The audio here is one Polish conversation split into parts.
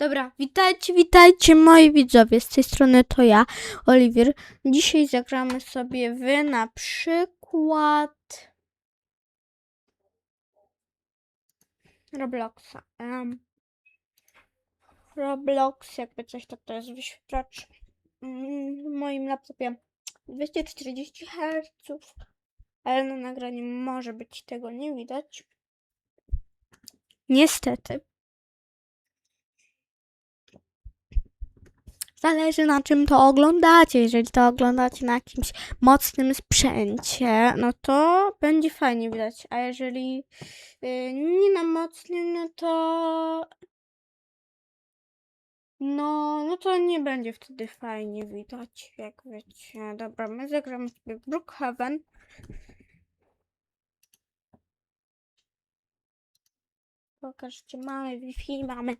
Dobra, witajcie, witajcie moi widzowie. Z tej strony to ja, Oliwier. Dzisiaj zagramy sobie w na przykład Robloxa. Em, Roblox, jakby coś, to to jest wyświetlacz mm, w moim laptopie 240 Hz, ale na nagraniu może być tego nie widać. Niestety. Zależy na czym to oglądacie. Jeżeli to oglądacie na jakimś mocnym sprzęcie, no to będzie fajnie widać. A jeżeli y, nie na mocnym, no to. No, no to nie będzie wtedy fajnie widać, jak wiecie. Dobra, my zagramy sobie Brookhaven. Pokażcie, mamy Wi-Fi, mamy.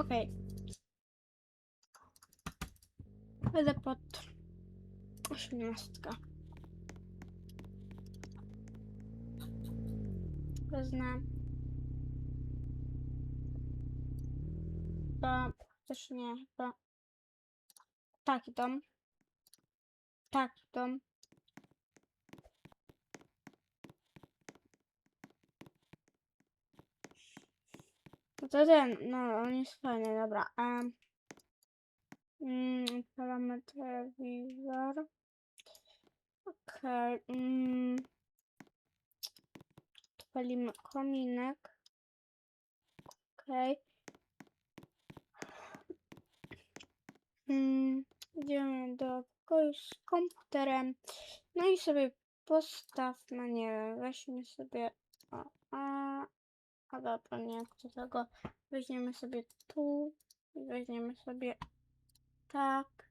Okej. Będę pod osiemnastka. Wezmę. Chyba, też nie, chyba. Taki dom. Taki dom. No to ten, no on jest fajny, dobra. Um, mm, odpalamy telewizor. Okej. Okay, mm, odpalimy kominek. Okej. Okay. Mm, idziemy do pokoju z komputerem. No i sobie postawmy, nie wiem, weźmy sobie. O, a, a dobra, nie chcę tego. Weźmiemy sobie tu i weźmiemy sobie tak.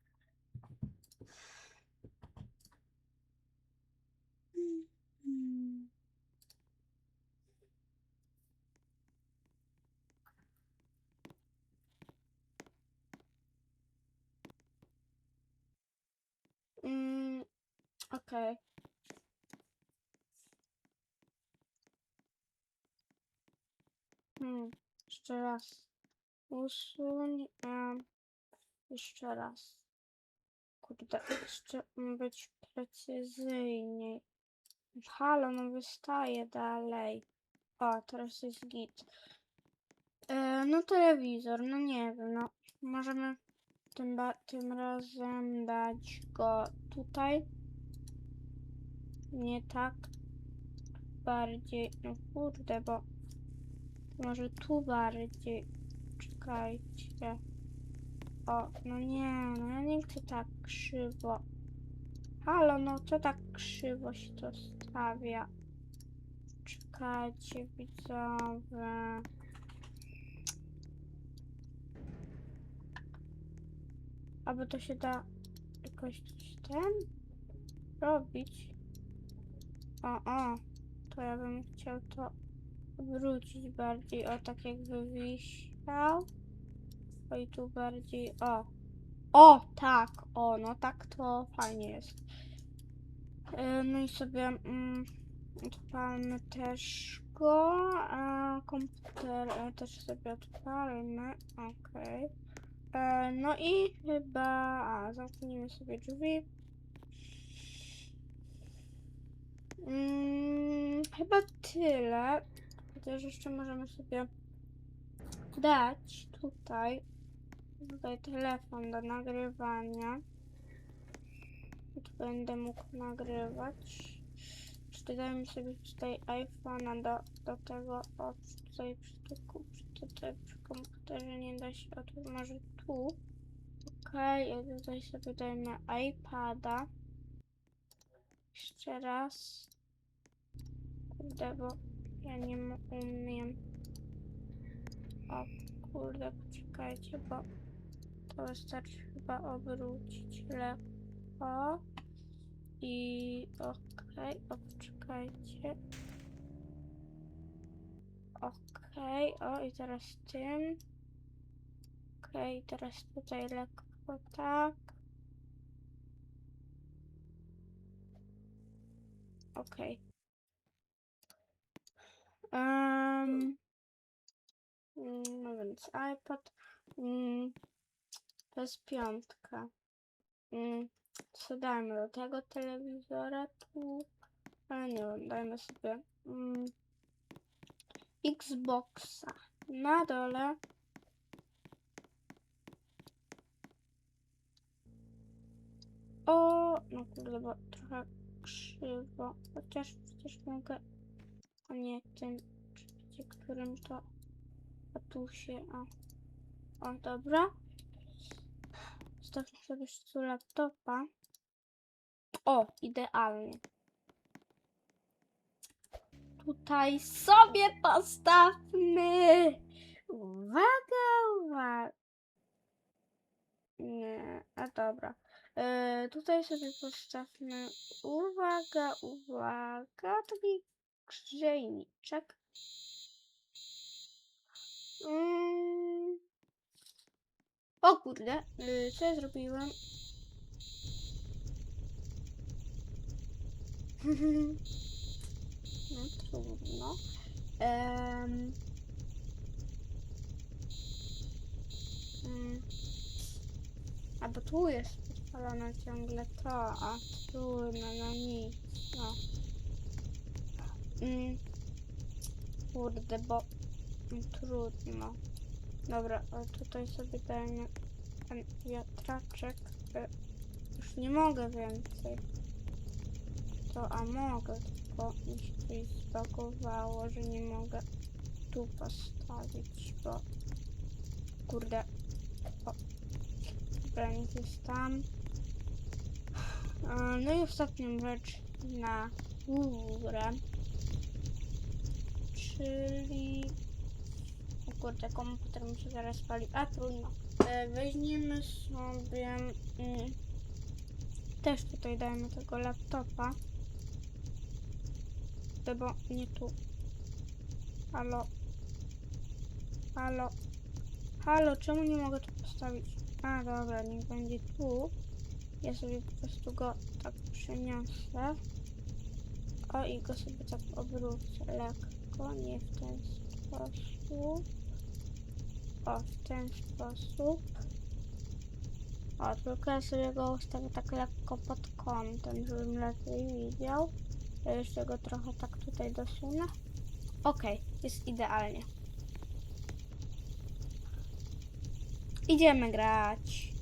Mm. Okej. Hmm, jeszcze raz. Usuń. jeszcze raz. Kurde, jeszcze być precyzyjniej. Halo, no wystaje dalej. O, teraz jest git. E, no telewizor, no nie wiem, no możemy tym, tym razem dać go tutaj. Nie tak. Bardziej, no kurde, bo może tu bardziej. Czekajcie. O, no nie, no ja nie chcę tak krzywo. Halo, no co tak krzywo się to stawia? Czekajcie, widzowie. Albo to się da jakoś ten robić. O, o, to ja bym chciał to wrócić bardziej, o tak jakby wisiał. O i tu bardziej, o. O, tak, o, no tak to fajnie jest. E, No i sobie mm, odpalmy też go. A komputer e, też sobie odpalmy. Okej. E, No i chyba. A, zamknijmy sobie drzwi. Mm, chyba tyle. Chociaż jeszcze możemy sobie dać tutaj. Tutaj telefon do nagrywania. I tu będę mógł nagrywać. Dodajmy sobie tutaj iPhone'a do, do tego, o tutaj przy, tyku, przy, tutaj przy komputerze nie da się, o tu może tu. Okej, okay, tutaj sobie dajmy iPada. Jeszcze raz. Kurde, bo ja nie umiem. O kurde, poczekajcie, bo to wystarczy chyba obrócić lekko. I okej, o poczekajcie. Okej, o i teraz tym. Okej, teraz tutaj lekko tak. Okej. Em, mm, no więc iPad. Mm, to jest piątka. Mm, co dajmy do tego telewizora tu? Ale nie wiem, dajmy sobie mm, Xboxa. Na dole. O, no kurde, bo trochę krzywo. Chociaż przecież mogę. O nie, tym, którym to. A tu się. O, o dobra. Zostawmy sobie tu laptopa. O, idealnie. Tutaj sobie postawmy. Uwaga, uwaga. Nie, a dobra. E, tutaj sobie postawmy. Uwaga, uwaga. Taki grzejniczek. Mm. O kurde, y, co ja zrobiłem? no trudno. Em. Mm. A bo tu jest podpalone ciągle to, a trudno, no nic, no. Mm. Kurde, bo trudno. Dobra, tutaj sobie dajmy ten wiatraczek. Już nie mogę więcej. To, a mogę, tylko mi się zbagowało, że nie mogę tu postawić, bo kurde. O. Dobra, niech jest tam. No i ostatnią rzecz na górę. Czyli o kurde, komputer mi się zaraz pali. A trudno. E, weźmiemy sobie. Mm, też tutaj dajmy tego laptopa. Bo nie tu. Halo. Halo. Halo, czemu nie mogę tu postawić? A dobra, niech będzie tu. Ja sobie po prostu go tak przeniosę. O i go sobie tak obrócę lekko, nie w ten sposób. O, w ten sposób. O, tylko ja sobie go ustawię tak lekko pod kątem, żebym lepiej widział. Ja jeszcze go trochę tak tutaj dosunę. Okej, jest idealnie. Idziemy grać.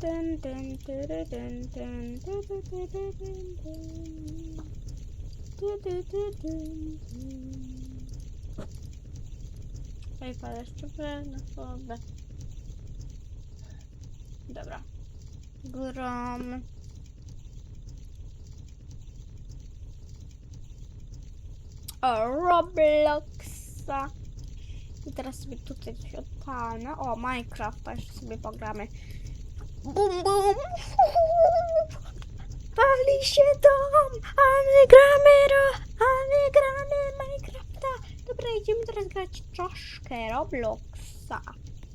Dun, dun, dun, dun, du, du, du, du, dun, dun. Du, du, du, dun, dun. Ej, ale jeszcze na słabe. Dobra. Grom. O, Robloxa. I teraz sobie tutaj coś odpalę. O, Minecrafta jeszcze sobie pogramy. Bum, bum. Pali się dom, a my gramy, ro, a my gramy Minecrafta. Dobra, idziemy teraz grać troszkę Robloxa.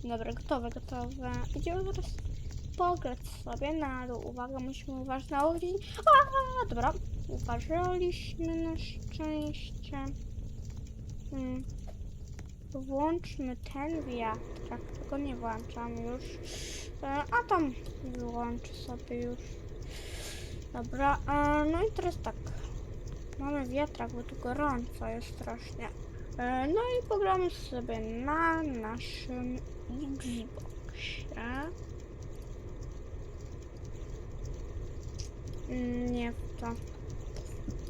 Dobra, gotowe, gotowe. Idziemy teraz pograć sobie na dół. Uwaga, musimy uważać na ogień. A, dobra, uważaliśmy na szczęście. Hmm. Włączmy ten wiatrak, tego nie włączam już. E, A tam wyłączę sobie już. Dobra, e, no i teraz tak. Mamy wiatrak, bo tu gorąco jest strasznie. E, No i pogramy sobie na naszym Xboxie. Mm, Nie w to.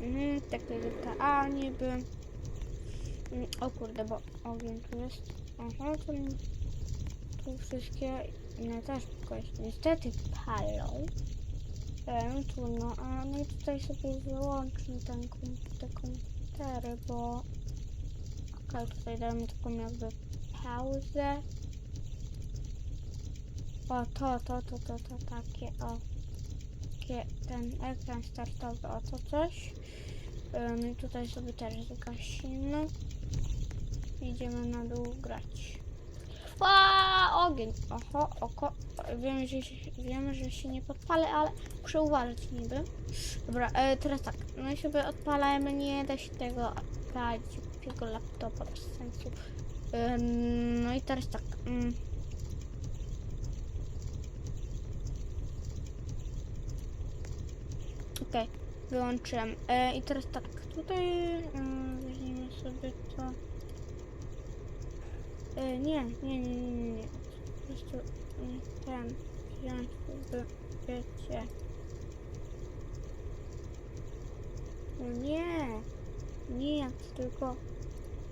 Mhm, takie GTA niby. Mm, O kurde, bo ogień tu jest. Aha, mi- tu wszystkie inne też jakoś niestety palą. Em, trudno, a no i tutaj sobie wyłączmy ten te komputery, bo okej, tutaj damy taką jakby pauzę. O, to, to, to, to, to, takie, o. Takie, ten ekran startowy, o to coś. Ym, I tutaj sobie też zgasimy. Idziemy na dół grać. A, ogień! Oho, oko. Wiem, że się, wiemy, że się nie podpalę, ale muszę uważać niby. Dobra, e, teraz tak. No i sobie odpalamy, nie da się tego odpalić. Jego laptopa bez sensu. No i teraz tak. Mm. Okej, wyłączyłem. E, I teraz tak, tutaj mm, weźmiemy sobie to. E, nie, nie, nie, nie, nie, nie. Po prostu mm, ten wziąć jakby, wiecie. No nie, nie, ja chcę tylko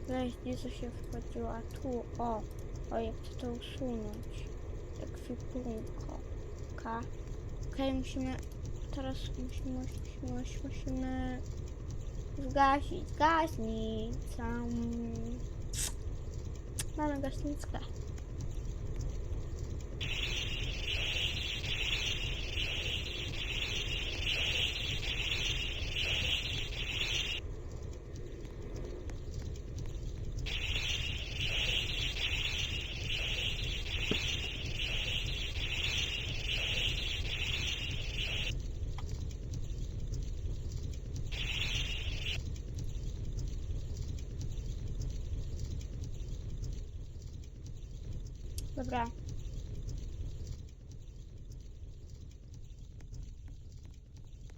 wejść, gdzie co się wchodziło, a tu, o, o, jak chcę to usunąć. Ekwipunko. K. Okej, musimy teraz musimy, musimy, musimy zgasić gaśnicę. Mamy gaśnicę. Dobra.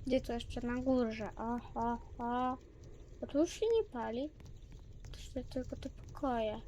Gdzie to jeszcze na górze? Oho, ho. Bo tu już się nie pali. To się tylko te pokoje.